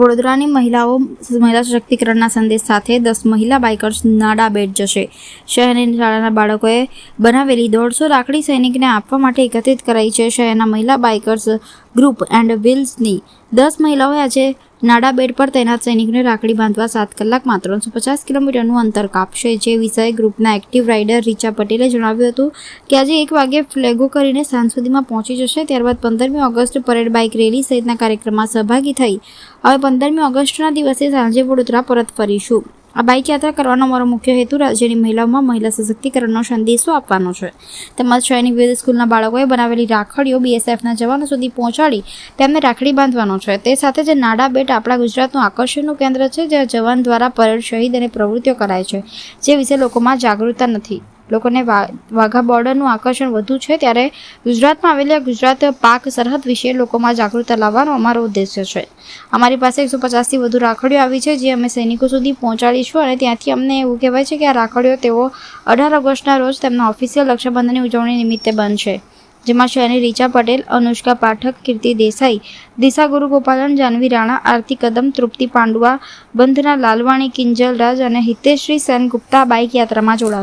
વડોદરાની મહિલાઓ મહિલા સશક્તિકરણના સંદેશ સાથે દસ મહિલા બાઇકર્સ નાડા બેટ જશે. શહેરની શાળાના બાળકોએ બનાવેલી દોઢસો રાખડી સૈનિકને આપવા માટે એકત્રિત કરાઈ છે. શહેરના મહિલા બાઇકર્સ ગ્રુપ એન્ડ વ્હીલ્સની દસ મહિલાઓએ આજે નાડા બેડ પર તૈનાત સૈનિકને રાખડી બાંધવા સાત કલાકમાં ત્રણસો પચાસ કિલોમીટરનું અંતર કાપશે. જે વિષય ગ્રુપના એક્ટિવ રાઇડર રીચા પટેલે જણાવ્યું હતું કે આજે એક વાગે ફ્લેગો કરીને સાંજ સુધીમાં પહોંચી જશે. ત્યારબાદ પંદરમી ઓગસ્ટ પરેડ બાઇક રેલી સહિતના કાર્યક્રમમાં સહભાગી થઈ. હવે પંદરમી ઓગસ્ટના દિવસે સાંજે વડોદરા પરત ફરીશું. આ બાઇક યાત્રા કરવાનો મારો મુખ્ય હેતુ રાજ્યની મહિલાઓમાં મહિલા સશક્તિકરણનો સંદેશો આપવાનો છે. તેમજ સૈનિક વિવિધ સ્કૂલના બાળકોએ બનાવેલી રાખડીઓ બીએસએફના જવાનો સુધી પહોંચાડી તેમને રાખડી બાંધવાનો છે. તે સાથે જે નાડા બેટ આપણા ગુજરાતનું આકર્ષણનું કેન્દ્ર છે, જ્યાં જવાન દ્વારા પરેડ શહીદ અને પ્રવૃત્તિઓ કરાય છે, જે વિશે લોકોમાં જાગૃતતા નથી. લોકોને વાઘા બોર્ડરનું આકર્ષણ વધુ છે, ત્યારે ગુજરાતમાં આવેલા ગુજરાત પાક સરહદ વિશે લોકોમાં જાગૃતતા લાવવાનો અમારો ઉદ્દેશ્ય છે. અમારી પાસે એકસો પચાસથી વધુ રાખડીઓ આવી છે, જે અમે સૈનિકો સુધી પહોંચાડીશું અને ત્યાંથી અમને એવું કહેવાય છે કે આ રાખડીઓ તેઓ અઢાર ઓગસ્ટના રોજ તેમના ઓફિશિયલ રક્ષાબંધનની ઉજવણી નિમિત્તે બનશે. જેમાં શહેરની રીચા પટેલ, અનુષ્કા પાઠક, કીર્તિ દેસાઈ, દિશા ગુરુ ગોપાલન જાનવી રાણા, આરતી કદમ, તૃપ્તિ પાંડુઆ, બંધના લાલવાણી કિંજલ રાજ અને હિતેશ્રી સેન ગુપ્તા બાઇક યાત્રામાં જોડાશે.